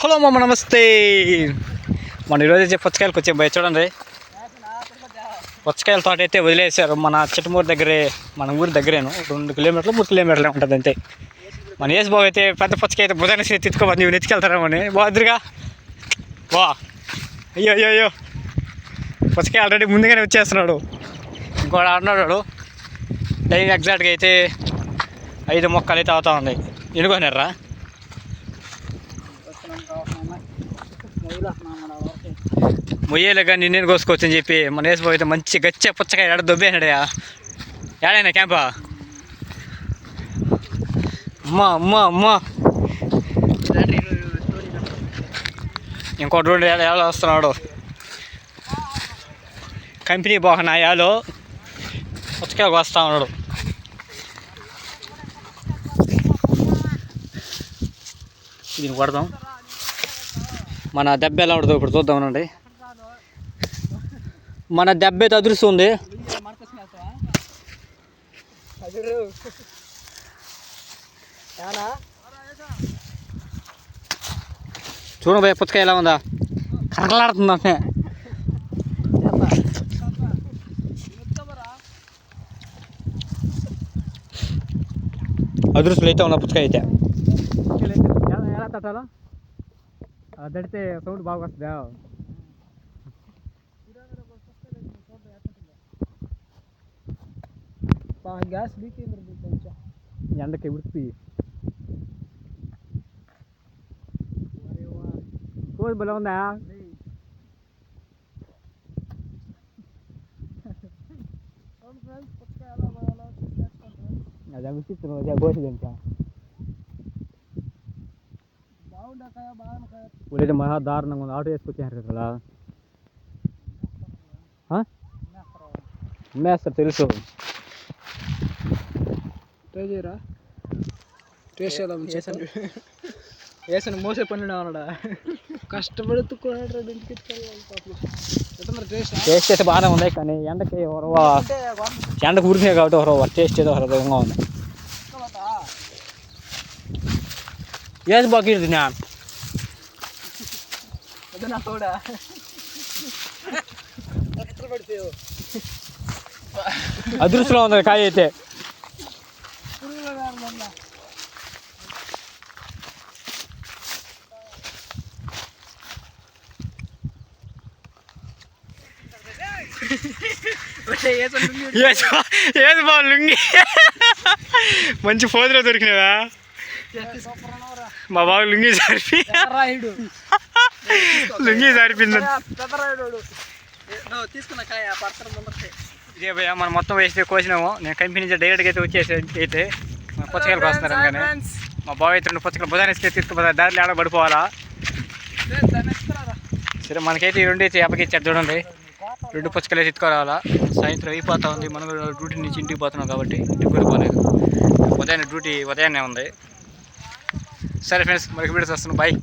Hello మామ నమస్తే. మన ఈరోజు అయితే పుచ్చకాయలకు వచ్చే భయ చూడండి. పుచ్చకాయల తోట అయితే వదిలేశారు. మన చిట్టమూరు దగ్గరే మన ఊరి దగ్గరేను. రెండు కిలోమీటర్లు మూడు కిలోమీటర్లే ఉంటుంది అంతే. మన యేసు బాబు అయితే పెద్ద పుచ్చకాయ అయితే బుధాన్ని ఎత్తుకోవాలి నువ్వు ఎత్తుకెళ్తారేమని. బాద్రిగా వా అయ్యో అయ్యో అయ్యో. పుచ్చకాయ ఆల్రెడీ ముందుగానే వచ్చేస్తున్నాడు. ఇంకోటి ఆడినాడు టైం ఎగ్జాక్ట్గా అయితే ఐదు మొక్కలు అయితే అవుతా ఉన్నాయి. ఎనుకోనారా మొయ్యేలు కానీ నేను కోసుకోవచ్చు అని చెప్పి? మన వేసిపోయి అయితే మంచి గచ్చే పుచ్చకాయ ఎడ దొబ్బేనాడయా ఏడైనా క్యాంపా అమ్మా అమ్మా అమ్మా. ఇంకోటి రెండు ఏళ్ళ ఏళ్ళ వస్తున్నాడు. కంపెనీ బాగున్నా యాలో పుచ్చకాయ వస్తా ఉన్నాడు. దీన్ని కొడదాం మన దెబ్బ ఎలా ఉంటుందో ఇప్పుడు చూద్దామనండి మన దెబ్బ అయితే చూడండి భయ పుచ్చకాయ ఎలా ఉందా? కరకలాడుతుంది అంటే అదురుసులు అయితే ఉన్న పుచ్చకాయ అయితే. ఎలా తట్టాలో తడితే సౌండ్ బాగా వస్తుందా గ్యాస్ లీక్ అయింది కొంచెం ఎండకి ఉడిపి కోడి బలం ఉందా అదే విచిత్రం అదే కోసి ఊళ్ళైతే మహా దారుణంగా ఉంది ఆటో వేసుకొచ్చారు కదా అమ్మేస్తారు తెలుసు ట్రై చేయరా టేస్ట్ చేద్దాం చేశాను వేసాను మోసే పని ఉన్నాడా కష్టపడి ఇంటికి టేస్ట్ అయితే బాగానే ఉంది కానీ ఎండకి ఒక ఎండకు ఉరికినాయి కాబట్టి ఒక టేస్ట్ ఏదో విధంగా ఉంది ఏది బాగా తిన్నా నా కూడా. అదృష్టంలో ఉంది కాయ అయితే. ఏది బా- లుంగి? మంచి ఫోజులో దొరికినావా? మా బాబు లుంగి సరిపి లుంగి తీసుకున్న కాయ ముందరికి. ఇదే భయ్యా మనం మొత్తం వేస్తే కోసినాము. నేను కంపెనీ నుంచి డైరెక్ట్గా అయితే వచ్చేసి అయితే మన పుచ్చకాయలకు వస్తున్నారు కానీ మా బాబు అయితే రెండు పుచ్చకాయలు బుధానికి తీసుకుపోతారు దారిలో ఆడ పడిపోవాలా? సరే మనకైతే ఈ రెండు అయితే అప్పగిచ్చారు చూడండి. రెండు పుచ్చకాయలు అయితే ఎత్తుకోరావాలా సాయంత్రం అయిపోతా ఉంది మనం డ్యూటీ నుంచి ఇంటికి పోతున్నాం కాబట్టి ఇంటికి కూడా పోలేదు ఉదయాన్నే డ్యూటీ ఉదయాన్నే ఉంది. సరే ఫ్రెండ్స్ మనకి వీడియోస్ వస్తున్నాం. బాయ్